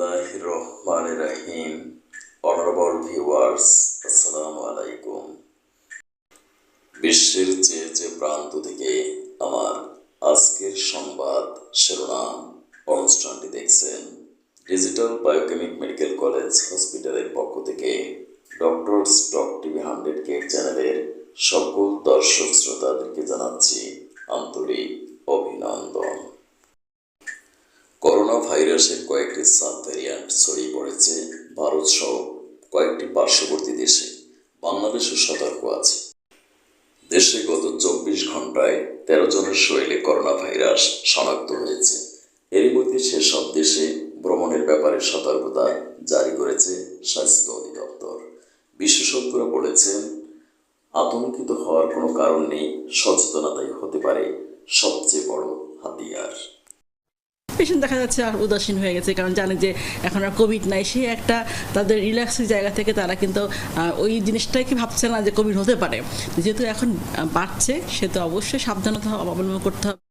রহমান রাহিম honourable viewers আসসালামু আলাইকুম বিশ্বের যে যে প্রান্ত থেকে আমার আজকের সংবাদ শিরোনাম অনুষ্ঠানটি দেখছেন। ডিজিটাল বায়োকেমিক মেডিকেল কলেজ হসপিটালের পক্ষ থেকে ডক্টর স্টক টিভি হান্ড্রেড কে চ্যানেলের সকল দর্শক শ্রোতাদেরকে জানাচ্ছি আন্তরিক অভিনন্দন। করোনা ভাইরাসের কয়েকটি সাব ছড়িয়ে পড়েছে ভারত সহ কয়েকটি পার্শ্ববর্তী দেশে। বাংলাদেশও সতর্ক আছে। দেশে গত চব্বিশ ঘন্টায় তেরো জনের শরীরে করোনা ভাইরাস শনাক্ত হয়েছে। এরই মধ্যে সেসব দেশে ভ্রমণের ব্যাপারে সতর্কতা জারি করেছে স্বাস্থ্য অধিদপ্তর। বিশেষজ্ঞরা বলেছেন, আতঙ্কিত হওয়ার কোনো কারণ নেই, সচেতনতাই হতে পারে। পেশেন্ট দেখা যাচ্ছে আর উদাসীন হয়ে গেছে, কারণ জানে যে এখন আর কোভিড নাই, সে একটা তাদের রিল্যাক্সের জায়গা থেকে তারা কিন্তু ওই জিনিসটাই কি ভাবছে না যে কোভিড হতে পারে। যেহেতু এখন বাড়ছে, সে তো অবশ্যই সাবধানতা অবলম্বন করতে হবে।